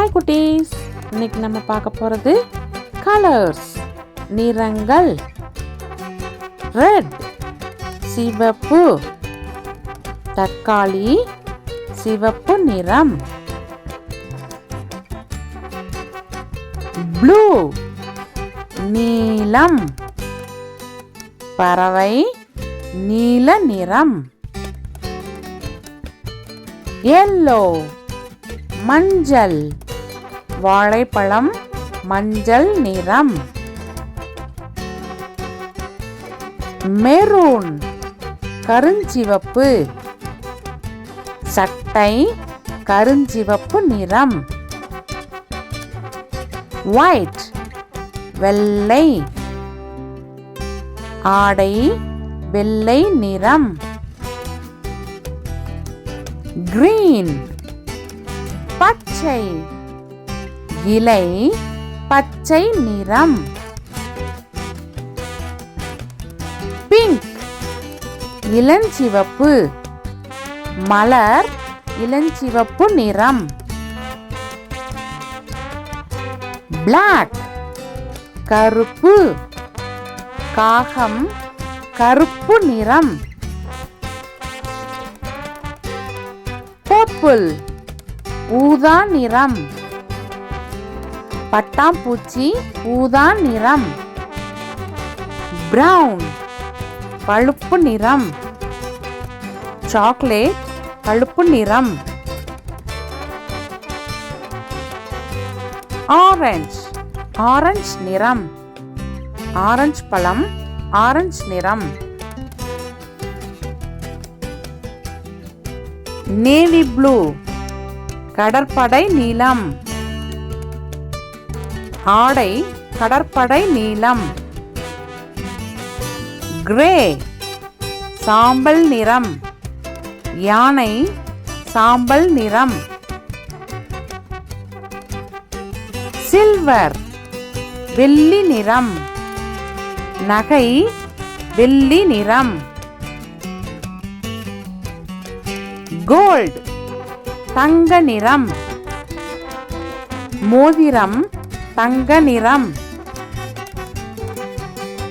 இன்னைக்கு நம்ம பார்க்க போகிறது கலர்ஸ் நிறங்கள். ரெட் சிவப்பு. தக்காளி. சிவப்பு நிறம். ப்ளூ நீலம். பறவை. நீல நிறம். எல்லோ மஞ்சள். வாழைப்பழம் மஞ்சள் நிறம். மெரூன் கருஞ்சிவப்பு. சட்டை கருஞ்சிவப்பு நிறம். ஒயிட் வெள்ளை. ஆடை வெள்ளை நிறம். கிரீன் பச்சை. இலை பச்சை நிறம். பிங்க் இளஞ்சிவப்பு. மலர் இளஞ்சிவப்பு நிறம். பிளாக் கருப்பு. காகம் கருப்பு நிறம். பர்பிள் ஊதா நிறம். பட்டாம்பூச்சி ஊதா நிறம். பிரவுன் பழுப்பு நிறம். சாக்லேட் பழுப்பு நிறம். ஆரஞ்சு ஆரஞ்சு நிறம். ஆரஞ்சு பழம் ஆரஞ்சு நிறம். நேவி ப்ளூ கடற்படை நீலம் ஆடை கடற்படை நீலம் கிரே சாம்பல் நிறம். யானை சாம்பல் நிறம். சில்வர் வெள்ளி நிறம். நகை வெள்ளி நிறம். கோல்ட் தங்க நிறம். மோதிரம் தங்க நிறம்.